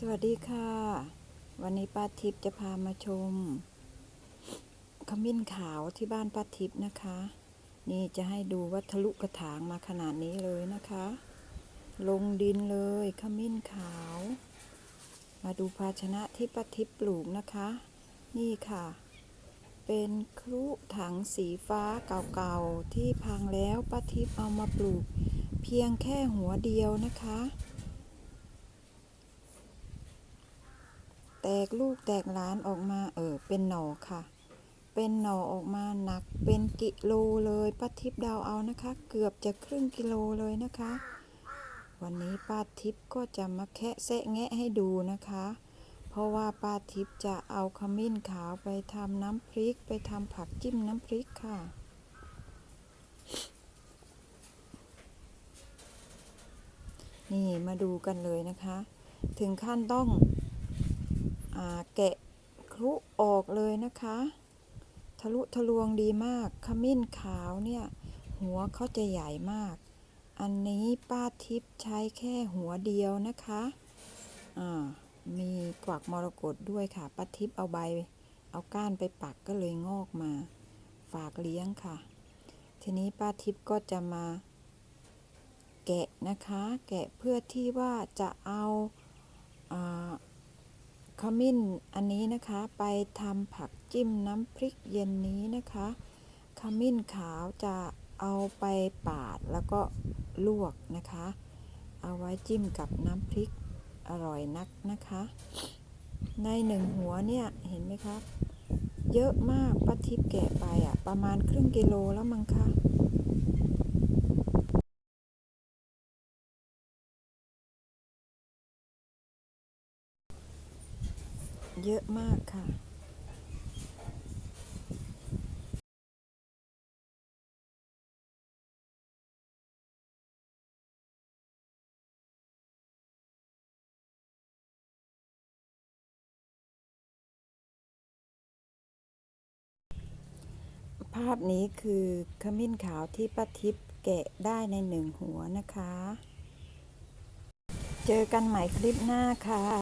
สวัสดีค่ะ วันนี้ป้าทิพย์จะพามาชม ขมิ้นขาวที่บ้านป้าทิพย์นะคะ นี่จะให้ดูว่าทะลุกระถางมาขนาดนี้เลยนะคะ ลงดินเลยขมิ้นขาว มาดูภาชนะที่ป้าทิพย์ปลูกนะคะ นี่ค่ะ เป็นครุถังสีฟ้าเก่าๆที่พังแล้วป้าทิพย์เอามาปลูก เพียงแค่หัวเดียวนะคะ แตกลูกแตกหลานออกมาเออเป็นหน่อค่ะ เป็นหน่อออกมาหนักเป็นกิโลเลยป้าทิพย์เดาเอานะคะ เกือบจะครึ่งกิโลเลยนะคะ วันนี้ป้าทิพย์ก็จะมาแคะแซะแงะให้ดูนะคะ เพราะว่าป้าทิพย์จะเอาขมิ้นขาวไปทำน้ำพริกไปทำผักจิ้มน้ำพริกค่ะนี่มาดูกันเลยนะคะ ถึงขั้นต้อง แกะครุออกเลยนะคะ ทะลุทะลวงดีมากขมิ้นขาวเนี่ย หัวเขาจะใหญ่มาก อันนี้ป้าทิพย์ใช้แค่หัวเดียวนะคะอ่ามีกวักมรกตด้วยค่ะป้าทิพย์เอาใบ เอาก้านไปปักก็เลยงอกมา ฝากเลี้ยงค่ะ ทีนี้ป้าทิพย์ก็จะมาแกะนะคะ แกะเพื่อที่ว่าจะเอาอา ขมิ้นอันนี้นะคะไปทำผักจิ้มน้ำพริกเย็นนี้นะคะ ขมิ้นขาวจะเอาไปปาดแล้วก็ลวกนะคะ เอาไว้จิ้มกับน้ำพริกอร่อยนักนะคะ ในหนึ่งหัวเนี่ยเห็นไหมครับ เยอะมากป้าทิพย์แกะไปอะประมาณครึ่งกิโลแล้วมั้งคะ เยอะมากค่ะภาพนี้คือขมิ้นขาวที่ป้าทิพย์แกะได้ในหนึ่งหัวนะคะ เจอกันใหม่คลิปหน้าค่ะ